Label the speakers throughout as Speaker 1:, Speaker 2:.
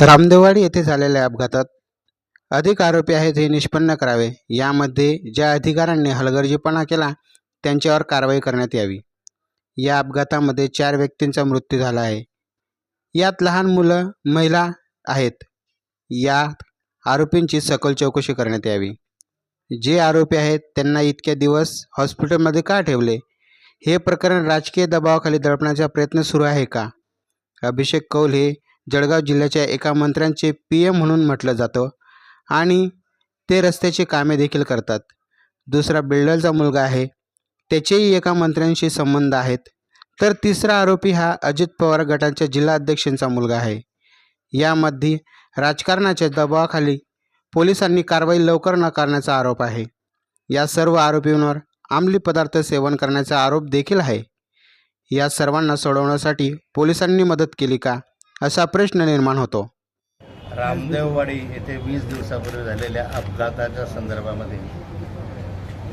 Speaker 1: रामदेववाडी येथे झालेल्या अपघातात अधिक आरोपी आहेत हे निष्पन्न करावे. यामध्ये ज्या अधिकाऱ्यांनी हलगर्जीपणा केला त्यांच्यावर कारवाई करण्यात यावी. या अपघातामध्ये चार व्यक्तींचा मृत्यू झाला आहे. यात लहान मुलं महिला आहेत. या आरोपींची सखोल चौकशी करण्यात यावी. जे आरोपी आहेत त्यांना इतक्या दिवस हॉस्पिटलमध्ये का ठेवले? हे प्रकरण राजकीय दबावाखाली दडपण्याचा प्रयत्न सुरू आहे का? अभिषेक कौल हे जळगाव जिल्ह्याच्या एका मंत्र्यांचे पी एम म्हणून म्हटलं जातं आणि ते रस्त्याची कामे देखील करतात. दुसरा बिल्डरचा मुलगा आहे. त्याचेही एका मंत्र्यांशी संबंध आहेत. तर तिसरा आरोपी हा अजित पवार गटाच्या जिल्हा अध्यक्षांचा मुलगा आहे. यामध्ये राजकारणाच्या दबावाखाली पोलिसांनी कारवाई लवकर न करण्याचा आरोप आहे. या सर्व आरोपींवर अंमली पदार्थ सेवन करण्याचा आरोप देखील आहे. या सर्वांना सोडवण्यासाठी पोलिसांनी मदत केली का? असा प्रश्न निर्माण होतो.
Speaker 2: रामदेववाडी येथे वीस दिवसापूर्वी झालेल्या अपघाताच्या संदर्भामध्ये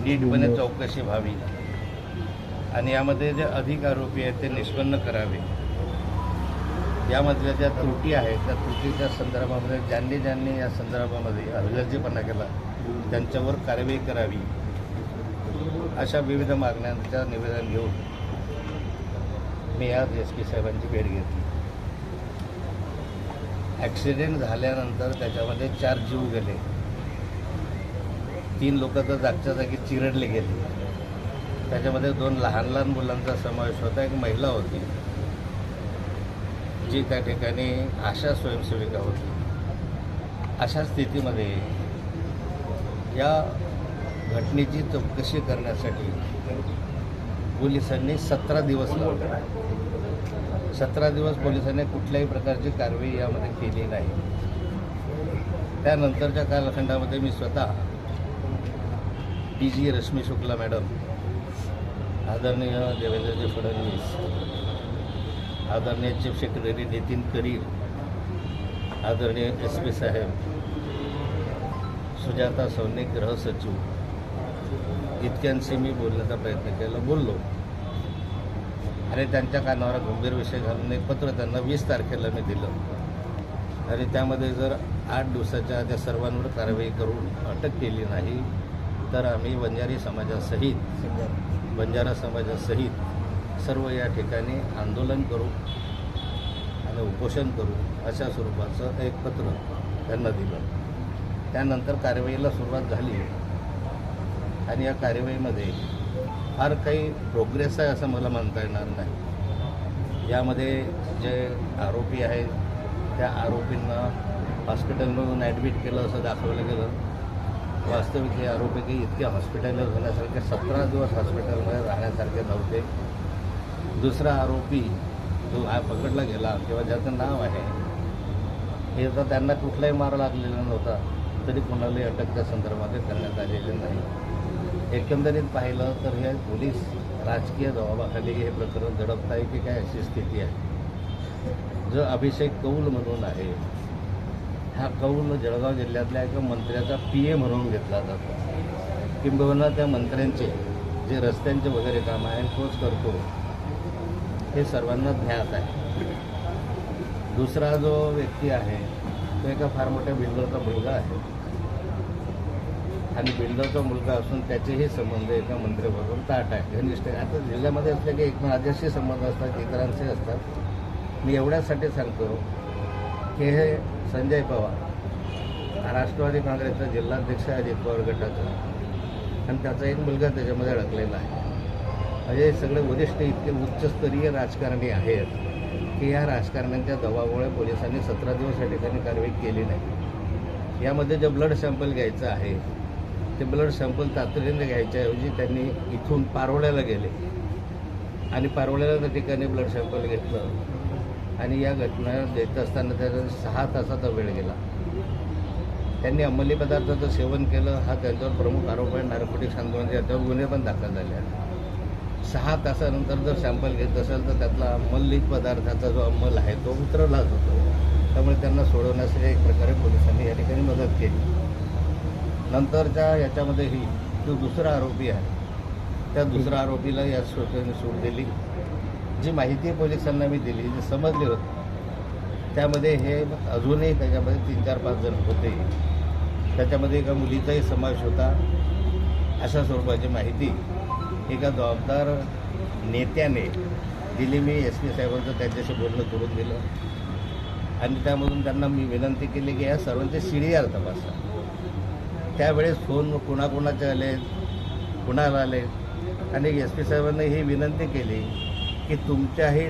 Speaker 2: नीटपणे चौकशी व्हावी. आणि यामध्ये जे अधिक आरोपी आहेत ते निष्पन्न करावे. यामधल्या ज्या त्रुटी आहेत त्या त्रुटीच्या संदर्भामध्ये ज्यांनी ज्यांनी या संदर्भामध्ये हलगर्जीपणा केला त्यांच्यावर कारवाई करावी. अशा विविध मागण्यांचं निवेदन घेऊन मी आज एस पी साहेबांची भेट घेतली. ॲक्सिडेंट झाल्यानंतर त्याच्यामध्ये चार जीव गेले. तीन लोक तर जागच्या जागी चिरडले गेले. त्याच्यामध्ये दोन लहान लहान मुलांचा समावेश होता एक महिला होती जी त्या ठिकाणी आशा स्वयंसेविका होती. अशा स्थितीमध्ये या घटनेची चौकशी करण्यासाठी पोलिसांनी सतरा दिवस लावले सतरा दिवस पोलिसांनी कुठल्याही प्रकारची कारवाई यामध्ये केली नाही. त्यानंतरच्या कालखंडामध्ये मी स्वतः D G Rashmi Shukla madam आदरणीय देवेंद्रजी फडणवीस आदरणीय चीफ सेक्रेटरी नितीन करीर आदरणीय एस पी साहेब सुजाता सौनिक गृहसचिव इतक्यांशी मी बोलण्याचा प्रयत्न केला बोललो. आणि त्यांच्या कानावर गंभीर विषय घालून एक पत्र त्यांना वीस तारखेला मी दिलं. आणि त्यामध्ये जर आठ दिवसाच्या त्या सर्वांवर कारवाई करून अटक केली नाही तर आम्ही बंजारी समाजासहित बंजारा समाजासहित सर्व या ठिकाणी आंदोलन करू आणि उपोषण करू अशा स्वरूपाचं एक पत्र त्यांना दिलं. त्यानंतर कारवाईला सुरुवात झाली. आणि या कारवाईमध्ये फार काही प्रोग्रेस आहे असं मला म्हणता येणार नाही. यामध्ये जे आरोपी आहेत त्या आरोपींना हॉस्पिटलमधून ॲडमिट केलं असं दाखवलं गेलं. वास्तविक हे आरोपी काही इतके हॉस्पिटलला होण्यासारखे सतरा दिवस हॉस्पिटलमध्ये राहण्यासारखे नव्हते. दुसरा आरोपी जो हा पकडला गेला किंवा ज्याचं नाव आहे हे तर त्यांना कुठलाही मार लागलेला नव्हता. तरी कुणालाही अटक त्या संदर्भात करण्यात आलेली नाही. एकंदरीत पाहिलं तर हे पोलीस राजकीय दबावाखाली हे प्रकरण झडपत आहे की काय अशी स्थिती आहे? जो अभिषेक कौल म्हणून आहे हा कौल जळगाव जिल्ह्यातल्या एका मंत्र्याचा पी ए म्हणून घेतला जातो. किंबहुना त्या मंत्र्यांचे जे रस्त्यांचे वगैरे काम आहे तोच करतो. हे सर्वांना ज्ञात आहे. दुसरा जो व्यक्ती आहे तो एका फार मोठ्या बिल्डरचा मुलगा आहे. आणि बिल्डरचा मुलगा असून त्याचेही संबंध एका मंत्र्याबरोबर ताट आहे घनिष्ठ आहे. आता जिल्ह्यामध्ये असले की एक माझ्याशी संबंध असतात इतरांचे असतात. मी एवढ्यासाठी सांगतो की हे संजय पवार राष्ट्रवादी काँग्रेसचा जिल्हाध्यक्ष अजित पवार गटाचा. आणि त्याचा एक मुलगा त्याच्यामध्ये अडकलेला आहे. म्हणजे सगळे वरिष्ठ इतके उच्चस्तरीय राजकारणी आहेत की या राजकारण्यांच्या दबावामुळे पोलिसांनी सतरा दिवस या ठिकाणी कारवाई केली नाही. यामध्ये जे ब्लड सॅम्पल घ्यायचं आहे ते ब्लड सॅम्पल तातडीने घ्यायच्याऐवजी त्यांनी इथून पारोळ्याला गेले. आणि पारोळ्याला त्या ठिकाणी ब्लड सॅम्पल घेतलं. आणि या घटना देत असताना त्याचा सहा तासाचा वेळ गेला. त्यांनी अंमली पदार्थाचं सेवन केलं. हा त्यांच्यावर प्रमुख आरोप आहे. नार्कोटिक्स आंदोलन याच्यावर गुन्हे पण दाखल झाले आहेत. सहा तासानंतर जर सॅम्पल घेत असेल तर त्यातला अंमली पदार्थाचा जो अंमल आहे तो उतरवलाच होतो. त्यामुळे त्यांना सोडवण्यासाठी एक प्रकारे पोलिसांनी या नंतरच्या याच्यामध्येही जो दुसरा आरोपी आहे त्या दुसऱ्या आरोपीला या सोडून सूट दिली. जी माहिती पोलिसांना मी दिली जी समजली होती त्यामध्ये हे अजूनही त्याच्यामध्ये तीन चार पाच जण होते. त्याच्यामध्ये एका मुलीचाही समावेश होता. अशा स्वरूपाची माहिती एका जबाबदार नेत्याने दिली. मी एस पी साहेबांचं त्यांच्याशी बोलणं करून दिलं. आणि त्यामधून त्यांना मी विनंती केली की या सर्वांचे सी आर तपासा. त्यावेळेस फोन कुणाकुणाचे आले कुणाला आले? आणि एस पी साहेबांनी ही विनंती केली की तुमच्याही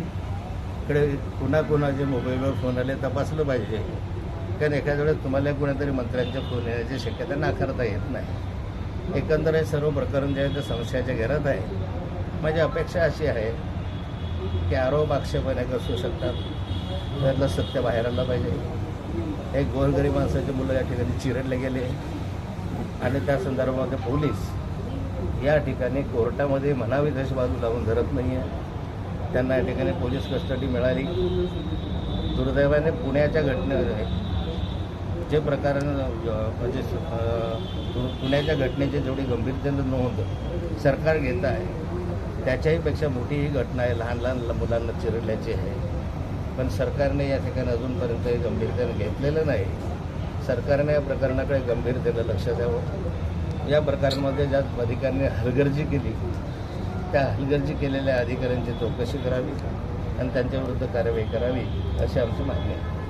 Speaker 2: कडे कुणाकुणाचे मोबाईलवर फोन आले तपासलं पाहिजे. कारण एखाद्या वेळेस तुम्हाला कुणातरी मंत्र्यांचे फोन येण्याची शक्यता नाकारता येत नाही. एकंदर हे सर्व प्रकरण जे आहे ते संशयाच्या घेरात आहे. माझी अपेक्षा अशी आहे की आरोप आक्षेप अनेक असू शकतात. त्यातलं सत्य बाहेर आलं पाहिजे. एक गोरगरीब माणसाचे मुलं या ठिकाणी चिरडले गेले. आणि त्या संदर्भामध्ये पोलीस या ठिकाणी कोर्टामध्ये म्हणावी तशी बाजू लावून धरत नाही आहे त्यांना या ठिकाणी पोलीस कस्टडी मिळाली. दुर्दैवाने पुण्याच्या घटने जे प्रकार म्हणजे पुण्याच्या घटनेची जेवढी गंभीरतेनं नोंद सरकार घेत आहे त्याच्याहीपेक्षा मोठी ही घटना आहे. लहान लहान मुलांना चिरडल्याची आहे. पण सरकारने या ठिकाणी अजूनपर्यंत हे गंभीरतेनं घेतलेलं नाही. सरकारने या प्रकरणाकडे गंभीरतेनं लक्ष द्यावं. या प्रकरणामध्ये ज्या अधिकाऱ्यांनी हलगर्जी केली त्या हलगर्जी केलेल्या अधिकाऱ्यांची चौकशी करावी आणि त्यांच्याविरुद्ध कारवाई करावी अशी आमची मागणी आहे.